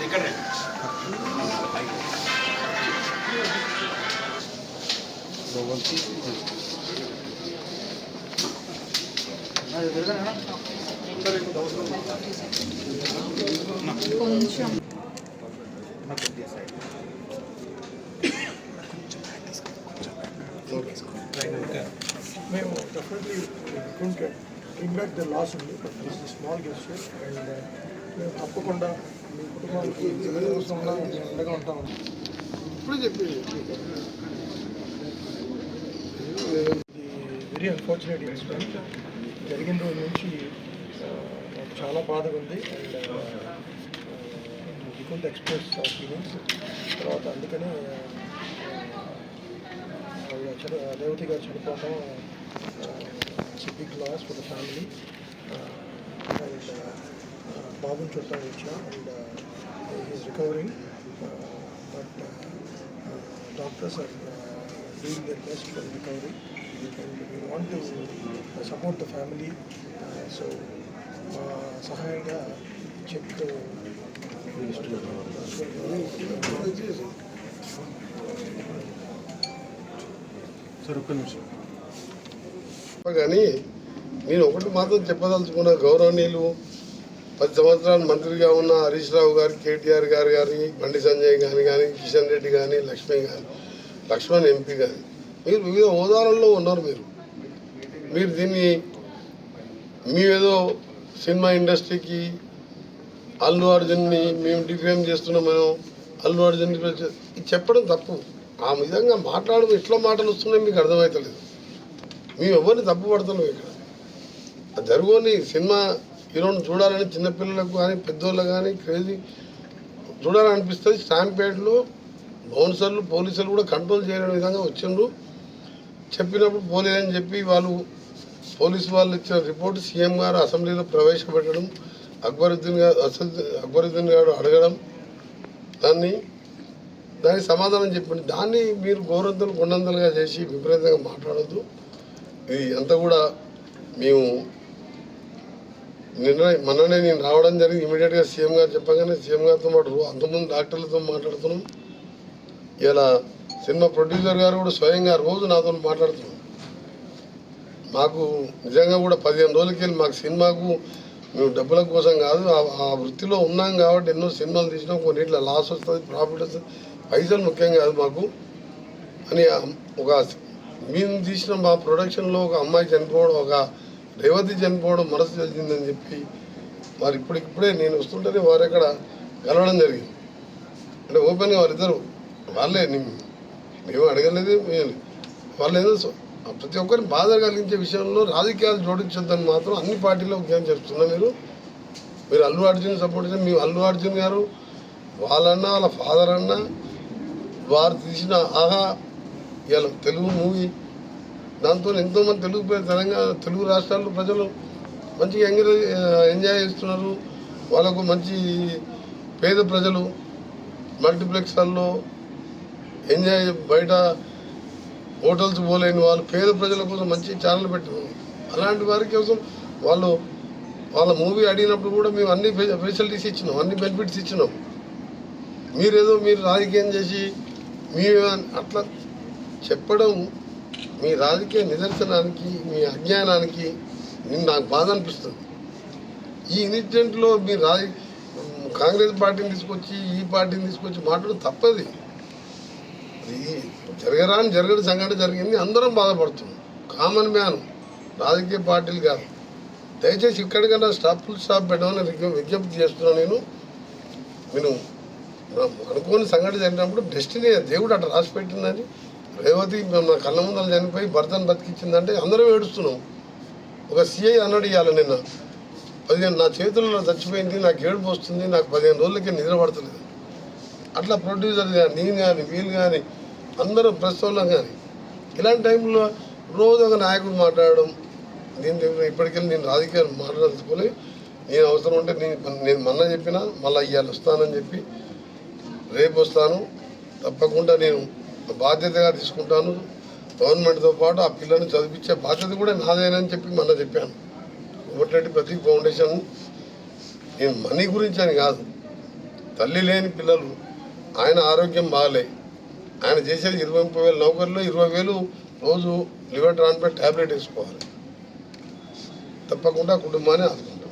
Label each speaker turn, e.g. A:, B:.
A: ఇక్కడ కొంచెం
B: మేము definitely can't bring back the loss ఉంది but this small gesture and మేము తప్పకుండా మీ కుటుంబానికి ఎవరి అవసరంలో మేము అండగా ఉంటాము
C: ఇప్పుడు చెప్పి
B: వెరీ అన్ఫార్చునేట్ ఇన్సిడెంట్ జరిగిన రోజు నుంచి నాకు చాలా బాధగా ఉంది అండ్ కుంట్ ఎక్స్ప్రెస్ ఫీలింగ్స్ తర్వాత అందుకనే చని రేవతి గారు చనిపోవడం big loss for the family and బాబుని చూడటానికి వచ్చా and is recovering but doctors are doing their best for recovery and we want to support the family so మా సహాయంగా చెక్
C: కానీ నేను ఒకటి మాత్రం చెప్పదలుచుకున్న గౌరవనీయులు పది సంవత్సరాలు మంత్రిగా ఉన్న హరీష్ రావు గారు కేటీఆర్ గారు కానీ బండి సంజయ్ గారు కానీ కిషన్ రెడ్డి కానీ లక్ష్మణ్ గారు లక్ష్మణ్ ఎంపీ గారు మీరు వివిధ హోదాలలో ఉన్నారు మీరు. మీరు దీన్ని మేమేదో సినిమా ఇండస్ట్రీకి అల్లు అర్జున్ని మేము డిఫేమ్ చేస్తున్నాం అల్లు అర్జున్ చెప్పడం తప్పు. ఆ విధంగా మాట్లాడడం ఇట్లా మాటలు వస్తున్నాయి మీకు అర్థమవుతలేదు మేము ఎవరిని తప్పు ఇక్కడ. అది జరుగుని సినిమా హీరోని చూడాలని చిన్నపిల్లలకు కానీ పెద్దోళ్ళకు కానీ క్రేజీ చూడాలనిపిస్తుంది స్టాంపేట్లు బౌన్సర్లు పోలీసులు కూడా కంట్రోల్ చేయలేని విధంగా వచ్చిండ్రు. చెప్పినప్పుడు పోలేదని చెప్పి వాళ్ళు పోలీసు వాళ్ళు ఇచ్చిన రిపోర్ట్ సీఎం గారు అసెంబ్లీలో ప్రవేశపెట్టడం అక్బరుద్దీన్ గారు అసద్ అక్బరుద్దీన్ గారు అడగడం దాన్ని దానికి సమాధానం చెప్పండి. దాన్ని మీరు గౌరవంతులు కొండంతలుగా చేసి విపరీతంగా మాట్లాడొద్దు. ఇది అంతా కూడా మేము నిన్న మొన్ననే నేను రావడం జరిగింది. ఇమీడియట్గా సీఎం గారు చెప్పగానే సీఎం గారితో పాటు రో- అంతమంది డాక్టర్లతో మాట్లాడుతున్నాం. ఇలా సినిమా ప్రొడ్యూసర్ గారు కూడా స్వయంగా రోజు నాతో మాట్లాడుతున్నాం. మాకు నిజంగా కూడా పదిహేను రోజులకి వెళ్ళి మాకు సినిమాకు మేము డబ్బుల కోసం కాదు ఆ- ఆ వృత్తిలో ఉన్నాం కాబట్టి ఎన్నో సినిమాలు తీసినాం. కొన్నిట్లో లాస్ వస్తుంది ప్రాఫిట్ వస్తుంది. పైసలు ముఖ్యం కాదు మాకు. అని ఒక మేము తీసిన మా ప్రొడక్షన్లో ఒక అమ్మాయి చనిపోవడం ఒక రేవతి చనిపోవడం మనసు తెలిసిందని చెప్పి మరి ఇప్పటికిప్పుడే నేను వస్తుంటేనే వారు అక్కడ కలవడం జరిగింది. అంటే ఓపెన్గా వారిద్దరు వాళ్ళే మేము అడగలేదు మేము- వాళ్ళు ఏదో ప్రతి ఒక్కరిని బాధ కలిగించే విషయంలో రాజకీయాలు జోడించొద్దని మాత్రం అన్ని పార్టీలో ఉద్యమం చేస్తున్నా మీరు మీరు అల్లు అర్జున్ సపోర్ట్ చేసి మేము అల్లు అర్జున్ గారు వాళ్ళన్నా వాళ్ళ ఫాదర్ అన్నా వారు తీసిన ఆహా ఇవాళ తెలుగు మూవీ. దాంతో ఎంతోమంది తెలుగు ప్ర- తెలంగాణ తెలుగు రాష్ట్రాల్లో ప్రజలు మంచిగా ఎంజాయ్ ఎంజాయ్ చేస్తున్నారు. వాళ్ళకు మంచి పేద ప్రజలు మల్టీప్లెక్స్లలో ఎంజాయ్ బయట హోటల్స్ పోలేని వాళ్ళు పేద ప్రజల కోసం మంచి ఛానల్ పెట్టినారు అలాంటి వారి కోసం వాళ్ళు వాళ్ళ మూవీ అడిగినప్పుడు కూడా మేము అన్ని ఫెసిలిటీస్ ఇచ్చినాం అన్ని బెనిఫిట్స్ ఇచ్చినాం. మీరేదో మీరు రాజకీయం చేసి మీ అట్లా చెప్పడం మీ రాజకీయ నిదర్శనానికి మీ అజ్ఞానానికి నేను నాకు బాధ అనిపిస్తుంది. ఈ ఇన్సిడెంట్లో మీ రాజ కాంగ్రెస్ పార్టీని తీసుకొచ్చి ఈ పార్టీని తీసుకొచ్చి మాట్లాడడం తప్పది. ఇది జరగరాని జరగని సంఘటన జరిగింది అందరం బాధపడుతున్నాం. కామన్ మ్యాన్ రాజకీయ పార్టీలు కాదు. దయచేసి ఇక్కడికన్నా స్టాప్ ఫుల్ స్టాప్ పెట్టమని విజ్ఞప్తి చేస్తున్నాను నేను. నేను నా- అనుకోని సంఘటన జరిగినప్పుడు డెస్టినీ దేవుడు అట్లా రాసి పెట్టిందని రేవతి నా కళ్ళ ముందర చనిపోయి భర్తను బతికించిందంటే అందరం ఏడుస్తున్నాం. ఒక సిఐ అన్నాడు ఇవాళ నిన్న. పదిహేను నా చేతుల్లో చచ్చిపోయింది నాకు ఏడుపు వస్తుంది నాకు పదిహేను రోజులకి నిద్ర పడతలేదు. అట్లా ప్రొడ్యూసర్ కానీ నేను కానీ వీళ్ళు కానీ అందరూ ప్రెస్ వాళ్ళం కానీ ఇలాంటి టైంలో రోజు ఒక నాయకుడు మాట్లాడడం నేను ఇప్పటికెళ్ళి నేను రాజకీయాలు మాట్లాడదలుచుకొని నేను అవసరం ఉంటే నేను నేను మొన్న చెప్పినా మళ్ళీ ఇవాళ వస్తానని చెప్పి రేపు వస్తాను తప్పకుండా నేను బాధ్యతగా తీసుకుంటాను. గవర్నమెంట్తో పాటు ఆ పిల్లల్ని చదివించే బాధ్యత కూడా నాదేనని చెప్పి మొన్న చెప్పాను. కోమటిరెడ్డి ప్రతీక్ ఫౌండేషన్ నేను మనీ గురించి అని కాదు. తల్లి లేని పిల్లలు ఆయన ఆరోగ్యం బాగాలే ఆయన చేసేది ఇరవై ముప్పై వేలు నౌకర్లో ఇరవై వేలు రోజు లివర్ ట్రాన్స్ప్లాంట్ ట్యాబ్లెట్ వేసుకోవాలి. తప్పకుండా కుటుంబాన్ని ఆదుకుంటాం.